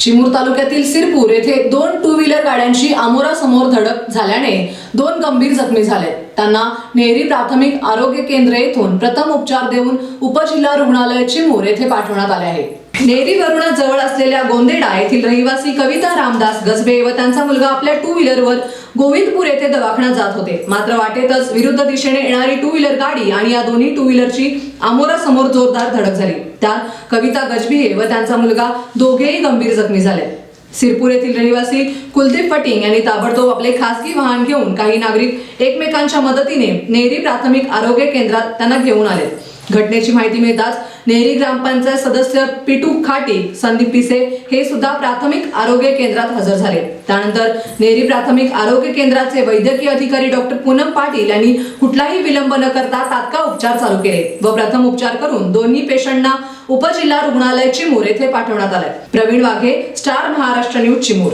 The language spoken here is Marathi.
चिमूर तालुक्यातील सिरपूर येथे दोन टू व्हीलर गाड्यांची आमोरासमोर धडक झाल्याने दोन गंभीर जखमी झाले. त्यांना नेहरी प्राथमिक आरोग्य केंद्र येथून प्रथम उपचार देऊन उपजिल्हा रुग्णालय चिमूर येथे पाठवण्यात आले आहे. नेहरी वरुणा जवळ असलेल्या गोंदेडा येथील रहिवासी कविता रामदास गजबे व त्यांचा मुलगा आपल्या टू व्हीलरवर गोविंदपूर येथे दवाखान्यात जात होते. मात्र वाटेतच विरुद्ध दिशेने येणारी टू व्हीलर गाडी आणि या दोन्ही टू व्हीलरची आमोरासमोर जोरदार धडक झाली. त्यात कविता गजबीये व त्यांचा मुलगा दोघेही गंभीर जखमी झाले. सिरपूर येथील रहिवासी कुलदीप पटिंग यांनी ताबडतोब आपले खासगी वाहन घेऊन काही नागरिक एकमेकांच्या मदतीने नेहरी प्राथमिक आरोग्य केंद्रात त्यांना घेऊन आले. घटनेची माहिती मिळताच नेहरी ग्रामपंचायत सदस्य पिटू खाटी संदीप पिसे हे सुद्धा प्राथमिक आरोग्य केंद्रात हजर झाले. त्यानंतर नेहरी प्राथमिक आरोग्य केंद्राचे वैद्यकीय अधिकारी डॉक्टर पूनम पाटील यांनी कुठलाही विलंब न करता तात्काळ उपचार चालू केले व प्रथम उपचार करून दोन्ही पेशंटना उपजिल्हा रुग्णालय चिमूर येथे पाठवण्यात आले प्रवीण वाघे स्टार महाराष्ट्र न्यूज चिमूर.